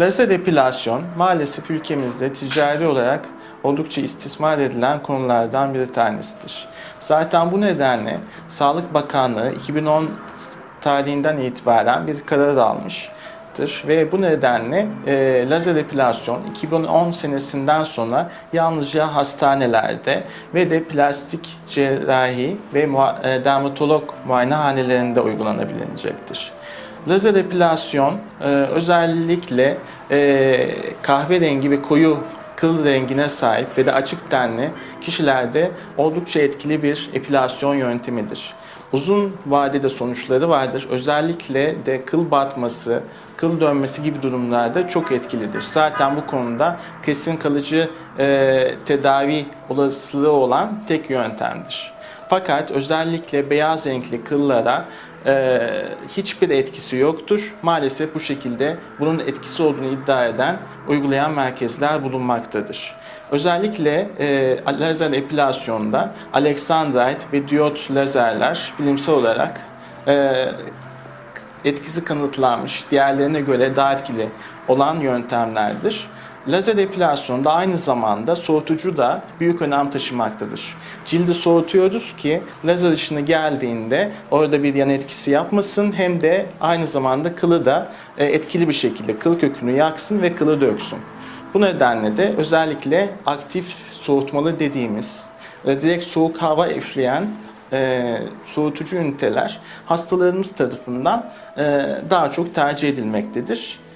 Lazer epilasyon maalesef ülkemizde ticari olarak oldukça istismar edilen konulardan bir tanesidir. Zaten bu nedenle Sağlık Bakanlığı 2010 tarihinden itibaren bir karar almıştır ve bu nedenle e, lazer epilasyon 2010 senesinden sonra yalnızca hastanelerde ve de plastik cerrahi ve mua- e, dermatolog muayenehanelerinde uygulanabilecektir. Lazer epilasyon e, özellikle e, kahverengi ve koyu kıl rengine sahip ve de açık tenli kişilerde oldukça etkili bir epilasyon yöntemidir. Uzun vadede sonuçları vardır. Özellikle de kıl batması, kıl dönmesi gibi durumlarda çok etkilidir. Zaten bu konuda kesin kalıcı e, tedavi olasılığı olan tek yöntemdir. Fakat özellikle beyaz renkli kıllara e, hiçbir etkisi yoktur. Maalesef bu şekilde bunun etkisi olduğunu iddia eden uygulayan merkezler bulunmaktadır. Özellikle e, lazer epilasyonda Alexandrite ve diyot lazerler bilimsel olarak e, etkisi kanıtlanmış, diğerlerine göre daha etkili olan yöntemlerdir. Lazer epilasyon da aynı zamanda soğutucu da büyük önem taşımaktadır. Cildi soğutuyoruz ki lazer ışını geldiğinde orada bir yan etkisi yapmasın hem de aynı zamanda kılı da e, etkili bir şekilde kıl kökünü yaksın ve kılı döksün. Bu nedenle de özellikle aktif soğutmalı dediğimiz e, direkt soğuk hava üfleyen e, soğutucu üniteler hastalarımız tarafından e, daha çok tercih edilmektedir.